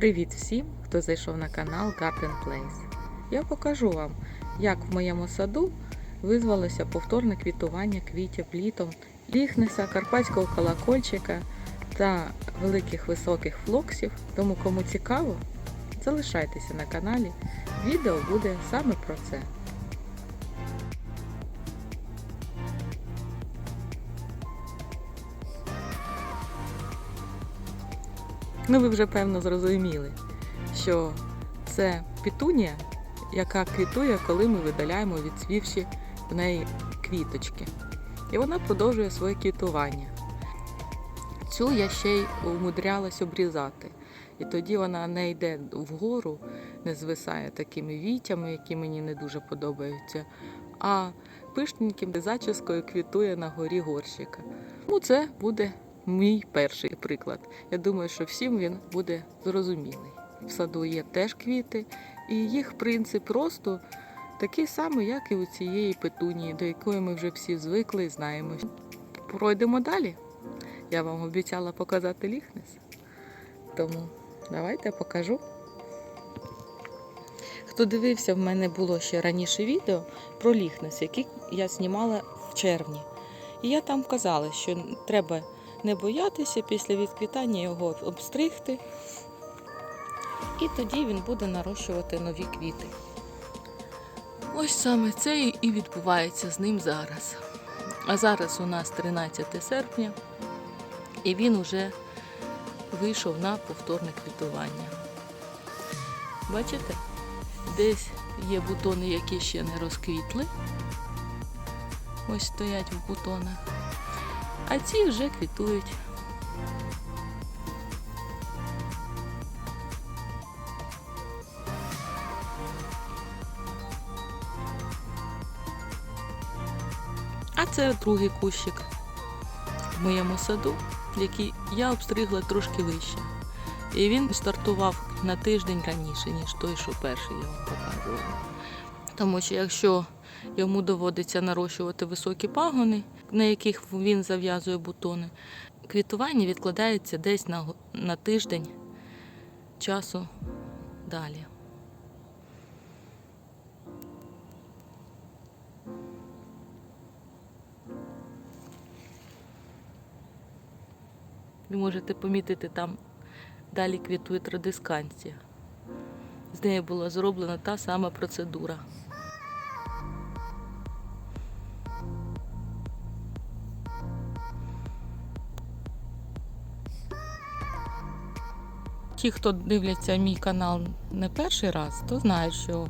Привіт всім, хто зайшов на канал Garden Place. Я покажу вам, як в моєму саду визвалося повторне квітування квітів літом, ліхнеса, карпатського колокольчика та великих високих флоксів. Тому кому цікаво, залишайтеся на каналі. Відео буде саме про це. Ну, ви вже певно зрозуміли, що це пітунія, яка квітує, коли ми видаляємо відцвівші в неї квіточки. І вона продовжує своє квітування. Цю я ще й умудрялась обрізати. І тоді вона не йде вгору, не звисає такими вітями, які мені не дуже подобаються, а пишненьким зачіскою квітує на горі горщика. Ну, це буде мій перший приклад. Я думаю, що всім він буде зрозумілий. В саду є теж квіти, і їх принцип росту такий самий, як і у цієї петунії, до якої ми вже всі звикли і знаємо. Пройдемо далі. Я вам обіцяла показати ліхнес. Тому давайте покажу. Хто дивився, в мене було ще раніше відео про ліхнес, який я знімала в червні. І я там казала, що треба не боятися після відквітання його обстригти. І тоді він буде нарощувати нові квіти. Ось саме це і відбувається з ним зараз. А зараз у нас 13 серпня, і він уже вийшов на повторне квітування. Бачите? Десь є бутони, які ще не розквітли. Ось стоять в бутонах. А ці вже квітують. А це другий кущик в моєму саду, який я обстригла трошки вище. І він стартував на тиждень раніше, ніж той, що перший я вам показувала. Тому що якщо йому доводиться нарощувати високі пагони, на яких він зав'язує бутони, квітування відкладається десь на, на тиждень часу далі. Ви можете помітити, там далі квітує традисканція. З нею була зроблена та сама процедура. Ті, хто дивляться мій канал не перший раз, то знають, що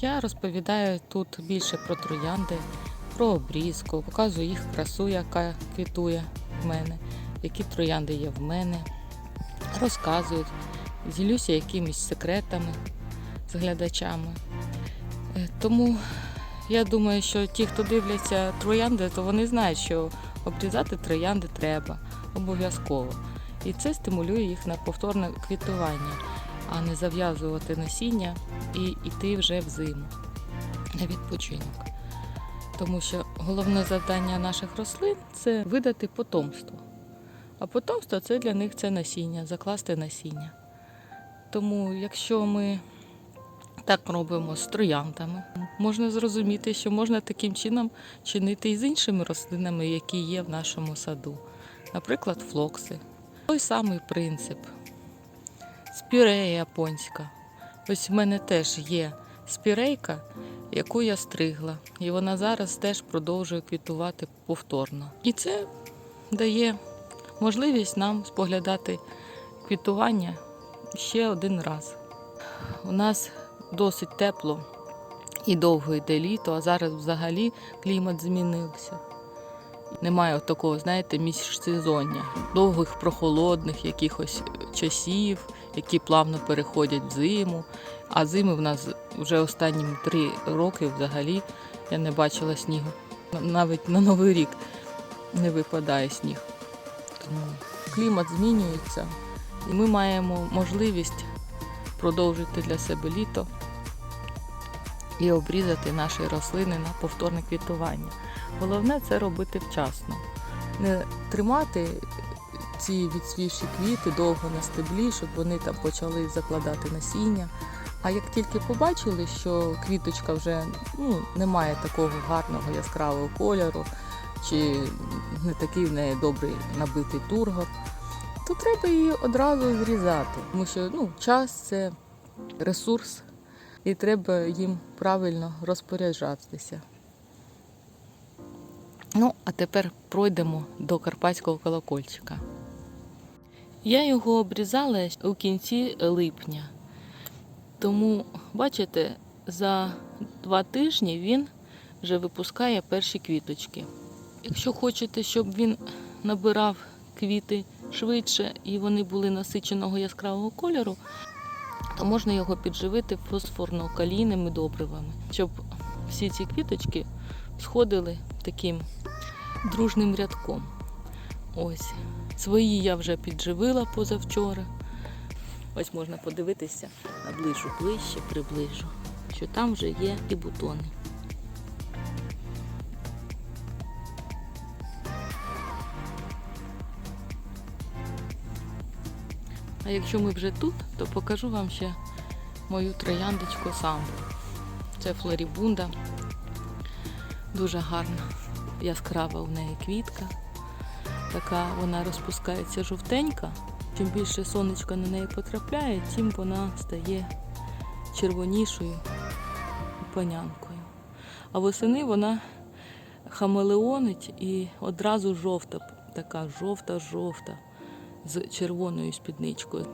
я розповідаю тут більше про троянди, про обрізку, показую їх красу, яка квітує в мене, які троянди є в мене, розказую, ділюся якимись секретами з глядачами. Е, Тому я думаю, що ті, хто дивляться троянди, то вони знають, що обрізати троянди треба обов'язково. І це стимулює їх на повторне квітування, а не зав'язувати насіння і йти вже в зиму на відпочинок. Тому що головне завдання наших рослин це видати потомство. А потомство це для них це насіння, закласти насіння. Тому, якщо ми так робимо з трояндами, можна зрозуміти, що можна таким чином чинити і з іншими рослинами, які є в нашому саду. Наприклад, флокси. Той самий принцип. Спірея японська. Ось в мене теж є спірейка, яку я стригла. І вона зараз теж продовжує квітувати повторно. І це дає можливість нам споглядати квітування ще один раз. У нас досить тепло і довго йде літо, а зараз взагалі клімат змінився. Немає такого, знаєте, міжсезоння, довгих прохолодних якихось часів, які плавно переходять в зиму. А зими в нас вже останні три роки взагалі я не бачила снігу. Навіть на Новий рік не випадає сніг. Тому клімат змінюється, і ми маємо можливість продовжити для себе літо і обрізати наші рослини на повторне квітування. Головне це робити вчасно. Не тримати ці відсвівші квіти довго на стеблі, щоб вони там почали закладати насіння. А як тільки побачили, що квіточка вже ну, не має такого гарного яскравого кольору, чи не такий в неї добрий набитий тургор, то треба її одразу зрізати. Тому що ну, час це ресурс, і треба їм правильно розпоряджатися. Ну, а тепер пройдемо до карпатського колокольчика. Я його обрізала у кінці липня. Тому, бачите, за два тижні він вже випускає перші квіточки. Якщо хочете, щоб він набирав квіти швидше і вони були насиченого яскравого кольору, то можна його підживити фосфорно-калійними добривами, щоб всі ці квіточки сходили таким дружним рядком. Ось. Свої я вже підживила позавчора. Ось можна подивитися, наближу ближче, приближу, що там вже є і бутони. А якщо ми вже тут, то покажу вам ще мою трояндочку самбу. Це флорібунда. Дуже гарна, яскрава у неї квітка. Така вона розпускається жовтенька. Чим більше сонечка на неї потрапляє, тим вона стає червонішою панянкою. А восени вона хамелеонить і одразу жовта, така жовта-жовта з червоною спідничкою.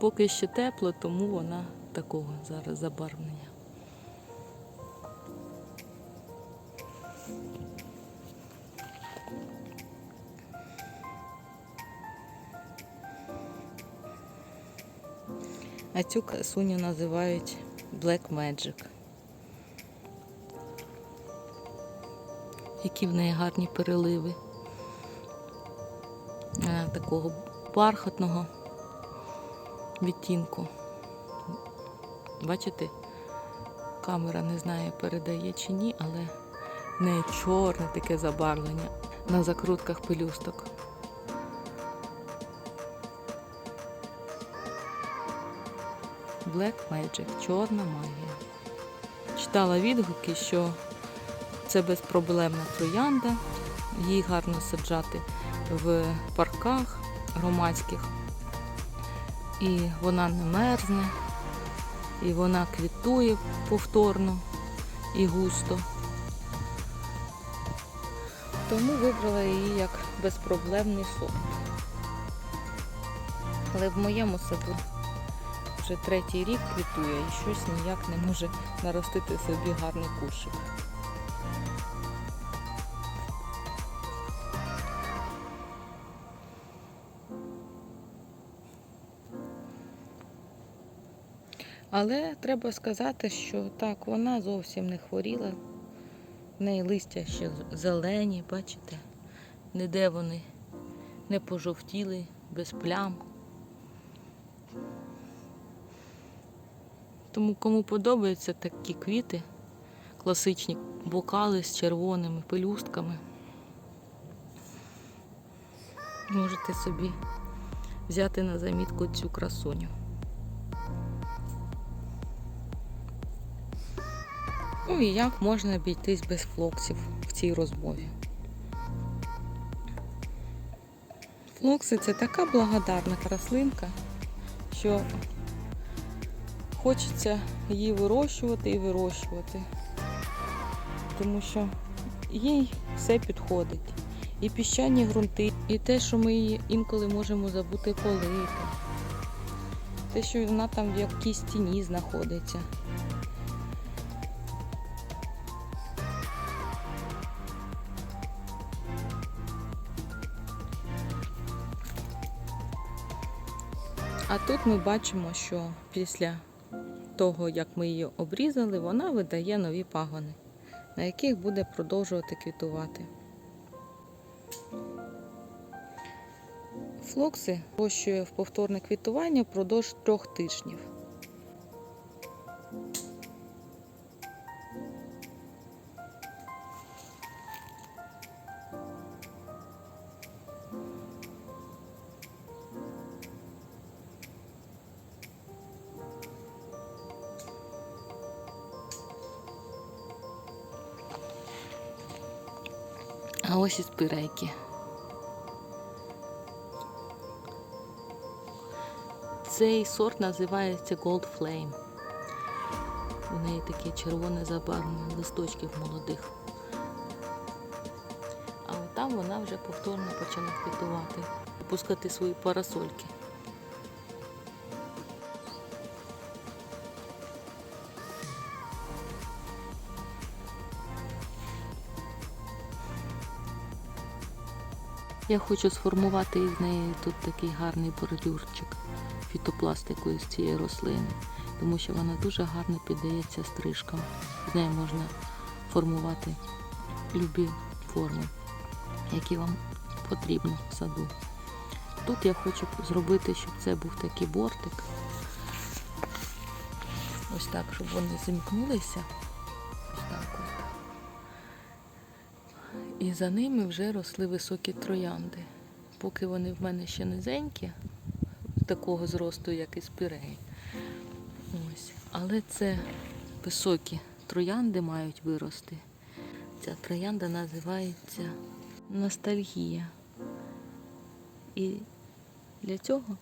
Поки ще тепло, тому вона такого зараз забарвлення. А цю красуню називають Black Magic. Які в неї гарні переливи. Е, Такого бархатного відтінку. Бачите, камера не знає, передає чи ні, але в неї чорне таке забарвлення на закрутках пелюсток. Black Magic, чорна магія. Читала відгуки, що це безпроблемна троянда, її гарно саджати в парках громадських. І вона не мерзне, і вона квітує повторно і густо. Тому вибрала її як безпроблемний сорт. Але в моєму саду вже третій рік квітує і щось ніяк не може наростити собі гарний кущик. Але треба сказати, що так, вона зовсім не хворіла. В неї листя ще зелені, бачите? Ніде вони не пожовтіли, без плям. Тому кому подобаються такі квіти, класичні бокали з червоними пелюстками, можете собі взяти на замітку цю красуню. Ну і як можна обійтись без флоксів в цій розмові. Флокси це така благодарна краслинка, що хочеться її вирощувати і вирощувати, тому що їй все підходить. І піщані ґрунти, і те, що ми її інколи можемо забути полити, те, що вона там в якійсь тіні знаходиться. А тут ми бачимо, що після того, як ми її обрізали, вона видає нові пагони, на яких буде продовжувати квітувати. Флокси вирощує в повторне квітування впродовж трьох тижнів. Ось і спирейки. Цей сорт називається Gold Flame. У неї таке червоне забарвлення листочків молодих. А там вона вже повторно почала квітувати, пускати свої парасольки. Я хочу сформувати із неї тут такий гарний бордюрчик фітопластикою з цієї рослини, тому що вона дуже гарно піддається стрижкам. З нею можна формувати любі форми, які вам потрібно в саду. Тут я хочу зробити, щоб це був такий бортик. Ось так, щоб вони зімкнулися. І за ними вже росли високі троянди. Поки вони в мене ще низенькі, такого зросту, як і спіреї. Але це високі троянди мають вирости. Ця троянда називається ностальгія. І для цього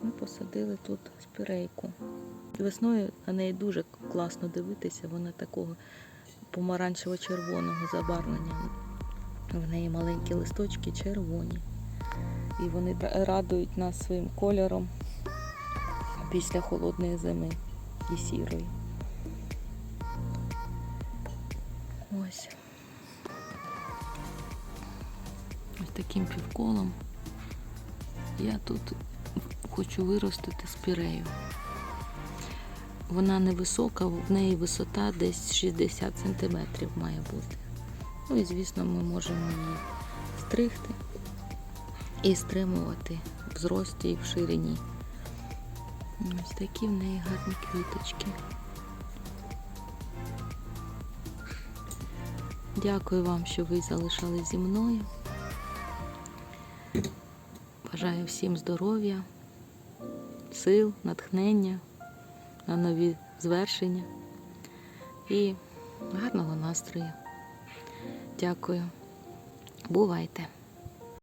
ми посадили тут спірейку. Весною на неї дуже класно дивитися, вона такого помаранчево-червоного забарвлення. В неї маленькі листочки червоні. І вони радують нас своїм кольором після холодної зими і сірої. Ось. Ось таким півколом я тут хочу виростити спірею. Вона невисока, в неї висота десь 60 см має бути. Ну і звісно, ми можемо її стригти і стримувати в зрості і в ширині. Ось такі в неї гарні квіточки. Дякую вам, що ви залишались зі мною. Бажаю всім здоров'я, сил, натхнення на нові звершення і гарного настрою. Дякую. Бувайте!